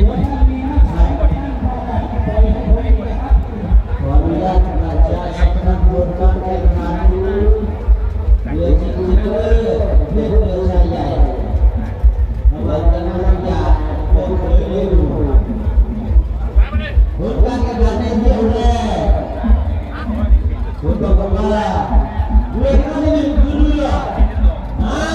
Wala. Wala na yung gulo. Ha?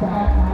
back.